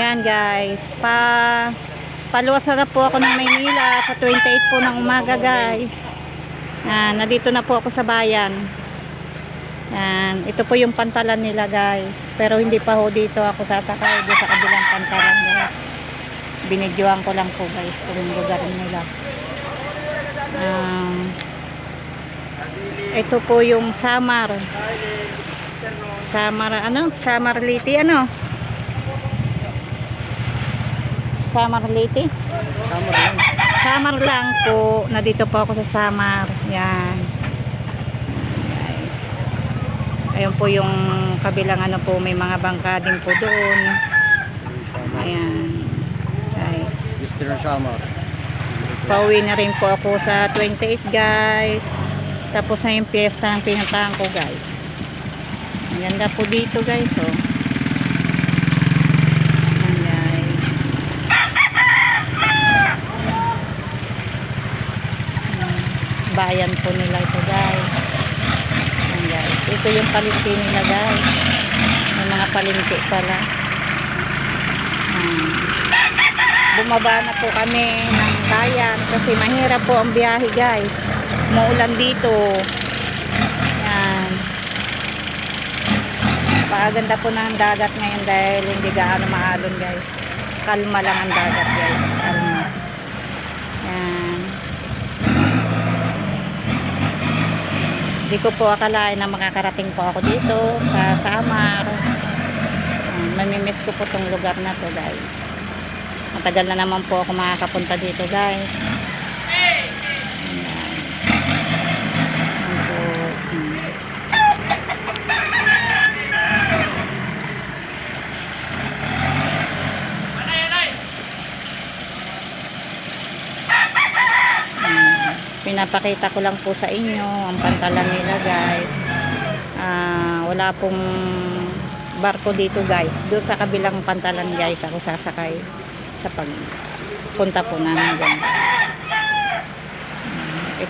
Yan guys, pa paluwas na po ako ng Maynila sa 28 po ng umaga guys. Yan, nandito na po ako sa bayan. Yan, ito po yung pantalan nila guys. Pero hindi pa ho dito ako sasakay doon sa kabilang pantalan guys. Binidyoan ko lang po guys yung lugar nila. Um, ito po yung Samar. Samar, ano? Samar Liti, ano? Samar Liti? Tama rin. Samar lang po. Nandito po ako sa Samar. Yan. Guys. Ayun po yung kabilang ano po. May mga bangka din po doon. Ayan. Guys. Eastern Summer. Pauwi na rin po ako sa 28 guys. Tapos na yung piyesta ng pinuntahan ko guys. Ang ganda po dito guys oh. Ayan guys. Ayan. Bayan po nila ito guys. Ayan guys. Ito yung palengke nila guys. May mga palengke pala. Ayan bumaba na po kami ng bayan kasi mahirap po ang biyahe guys maulan dito yan paganda po ng dagat ngayon dahil hindi gaano maalon guys kalma lang ang dagat guys kalma yan hindi ko po akalain na makakarating po ako dito sa Samar Yan, mamimiss ko po tong lugar na to guys Matagal na naman po ako makakapunta dito guys. Ayan. Ayan po. Hmm. Hmm. Pinapakita ko lang po sa inyo ang pantalan nila guys. Ah, wala pong barko dito guys. Doon sa kabilang pantalan guys ako sasakay sa pagpunta po namin dyan.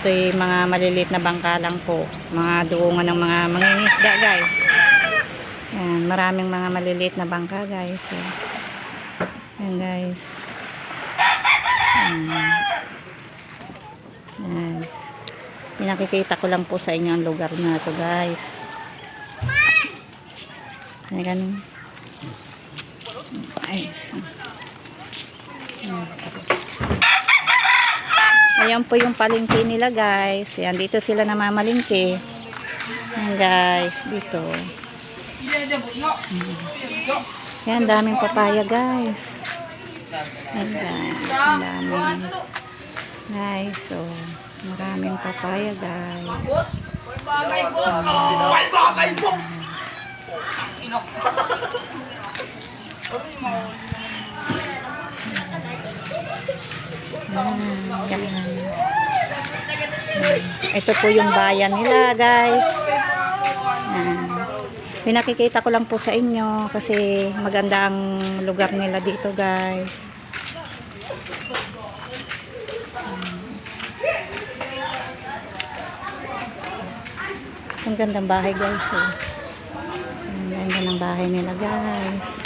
Ito yung mga maliliit na bangka lang po. Mga duungan ng mga mangingisda guys. Yan, maraming mga maliliit na bangka guys. So, yan guys. Yan. Guys. Pinakikita ko lang po sa inyo ang lugar na to guys. Ayan. Ayos. Ayan po yung palengke nila guys. Ayan, dito sila namamalingke. Ayan guys, dito. Ayan, daming papaya guys. Ayan guys, daming. Guys, so, maraming papaya guys. Bagay boss! Ay, bagay boss! Ayan, guys. Ito po yung bayan nila guys. Ayan. Pinakikita ko lang po sa inyo kasi maganda ang lugar nila dito guys. Ang gandang bahay guys. Oh. Ang ganda ng bahay nila guys.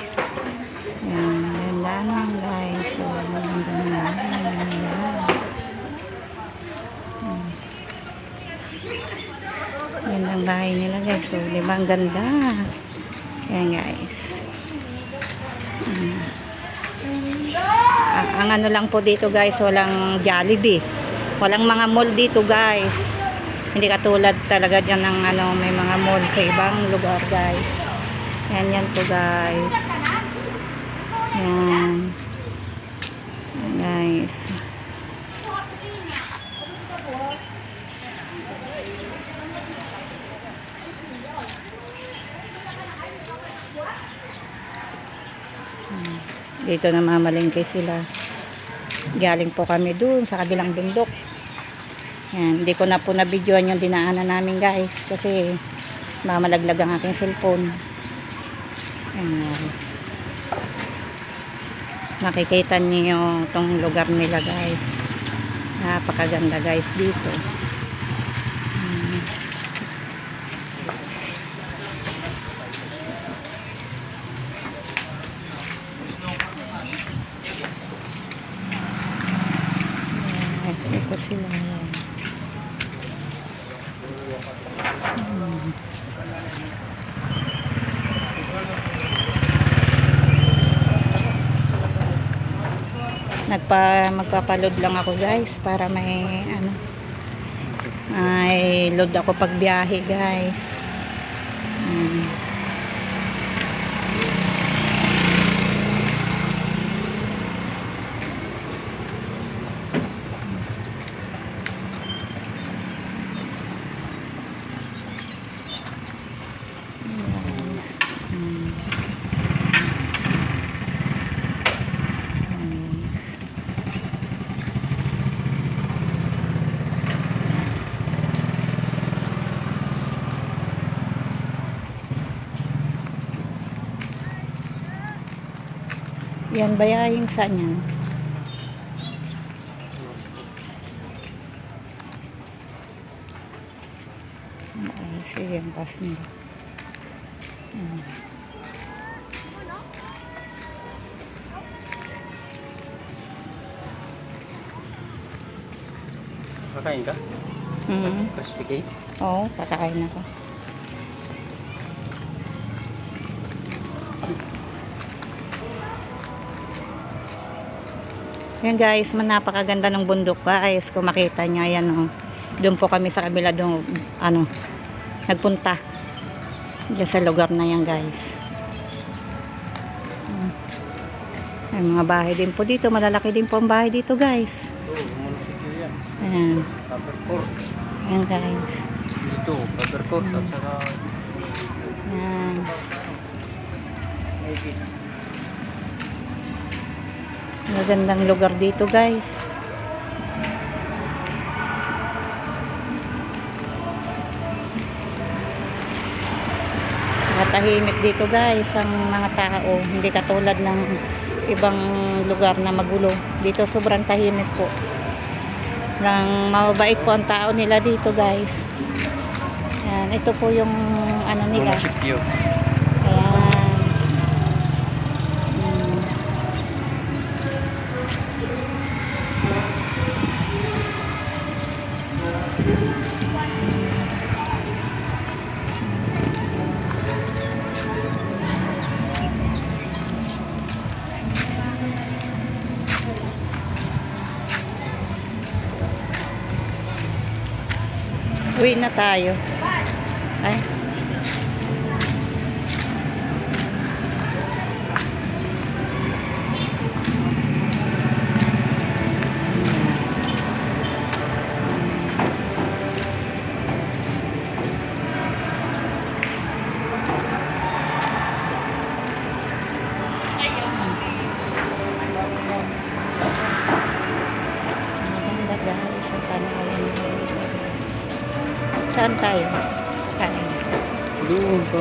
Ayan, ganda naman guys. Ang ganda ng bahay. Ayan. Gandang bahay nila guys. So, di ang ganda? Ayan guys. Ah, ang ano lang po dito guys, walang Jollibee. Walang mga mall dito guys. Hindi katulad talaga dyan ng ano, may mga mall sa ibang lugar guys. Yan yan po guys. Yan. Guys. Dito na mamalingke sila. Galing po kami dun sa kabilang bundok. Yan, hindi ko na po nabidyoan yung dinaanan namin guys kasi mamalaglag ang aking cellphone. Yan guys. Makikita niyo tong lugar nila guys. Napakaganda guys dito. Hmm. Yes, ito sila ngayon. Nagpa magpapaload lang ako guys para may ano may load ako pag biyahe guys. Hmm. Yan bayahin sa niyan. Ay, sige, ang pass nila. Ayan. Kakain ka? Mm. Crispy cake? Oo, kakain ako. Yan guys, man napakaganda ng bundok guys. Kung makita nyo, ayan oh. Doon po kami sa kabila doon, ano, nagpunta. Diyan sa lugar na yan guys. Mm. May mga bahay din po dito. Malalaki din po ang bahay dito guys. Ayan. Ayan guys. Dito, rubber court. At saka... Ayan. Maybe. Magandang lugar dito guys. Matahimik dito guys ang mga tao. Hindi katulad ng ibang lugar na magulo. Dito sobrang tahimik po. Nang mababait po ang tao nila dito guys. Yan, ito po yung ano nila. Uwi na tayo. Ay.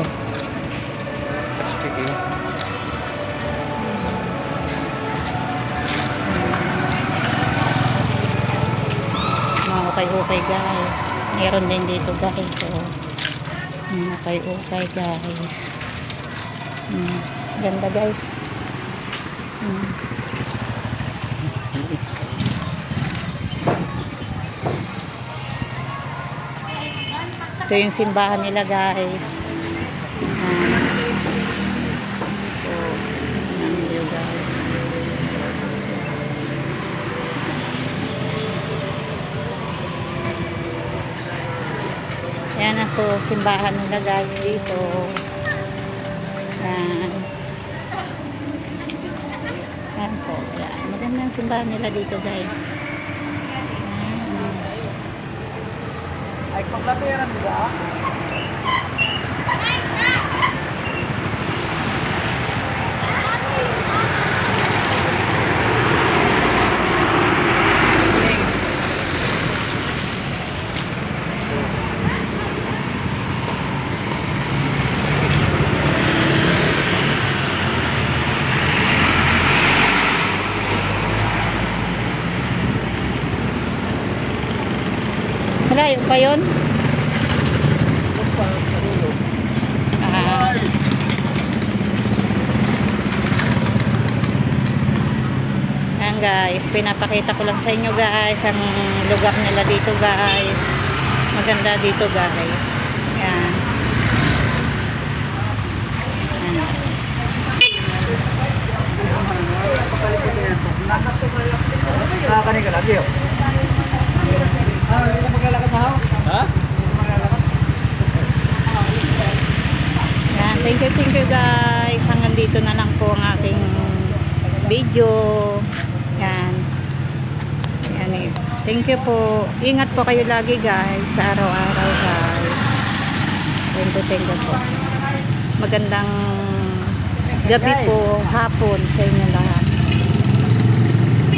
Crispy cake. Mga ukay-ukay guys. Meron din dito guys. So, mga ukay-ukay guys. Hmm. Ganda guys. Hmm. Ito yung simbahan nila guys. Ah. So, ang view guys. Yan ang simbahan nila guys dito. Yan. Yan po. Yan. Magandang simbahan nila dito guys. Ay, paglapiran ba? Malayo pa yun? Ah. Ayan guys. Pinapakita ko lang sa inyo guys ang lugar nila dito guys. Maganda dito guys. Yan. Yan. Nakakanig ka lagi yun. Ah, hindi ka maglalakad na ho? Ha? Yan, thank you, thank you guys. Hanggang dito na lang po ang aking video. Yan. Yan eh. Thank you po. Ingat po kayo lagi guys sa araw-araw guys. Thank you, thank you po. Magandang gabi po, hapon sa inyo lahat.